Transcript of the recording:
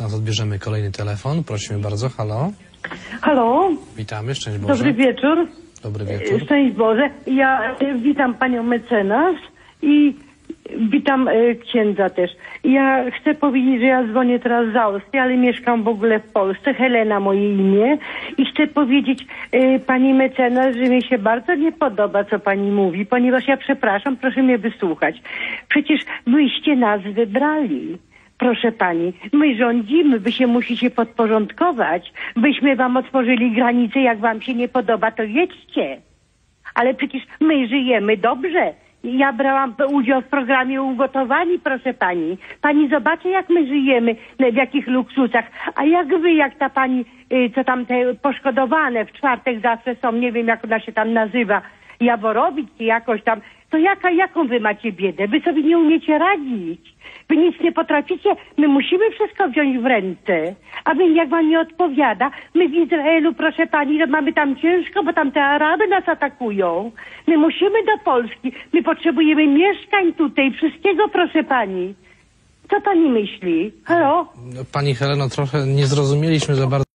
Zaraz odbierzemy kolejny telefon. Prosimy bardzo. Halo. Halo, Witamy. Szczęść Boże. dobry wieczór. Dobry wieczór. Szczęść Boże. Ja e, witam panią mecenas i witam e, księdza też. Ja chcę powiedzieć, że ja dzwonię teraz z Austrii, ale mieszkam w ogóle w Polsce. Helena moje imię. I chcę powiedzieć e, pani mecenas, że mi się bardzo nie podoba, co pani mówi, ponieważ ja przepraszam, proszę mnie wysłuchać. Przecież wyście nas wybrali. Proszę pani, my rządzimy, wy się musicie podporządkować. Byśmy wam otworzyli granice, jak wam się nie podoba, to jedźcie. Ale przecież my żyjemy dobrze. Ja brałam udział w programie Ugotowani, proszę pani. Pani zobaczy, jak my żyjemy, w jakich luksusach. A jak wy, jak ta pani, y, co tam te poszkodowane w czwartek zawsze są, nie wiem, jak ona się tam nazywa, Jaworowicz czy jakoś tam, to jaka, jaką wy macie biedę? Wy sobie nie umiecie radzić. Wy nic nie potraficie. My musimy wszystko wziąć w ręce. A wy jak wam nie odpowiada, my w Izraelu, proszę pani, mamy tam ciężko, bo tam te Araby nas atakują. My musimy do Polski. My potrzebujemy mieszkań tutaj, wszystkiego, proszę pani. Co pani myśli? Halo? Pani Heleno, trochę nie zrozumieliśmy za bardzo.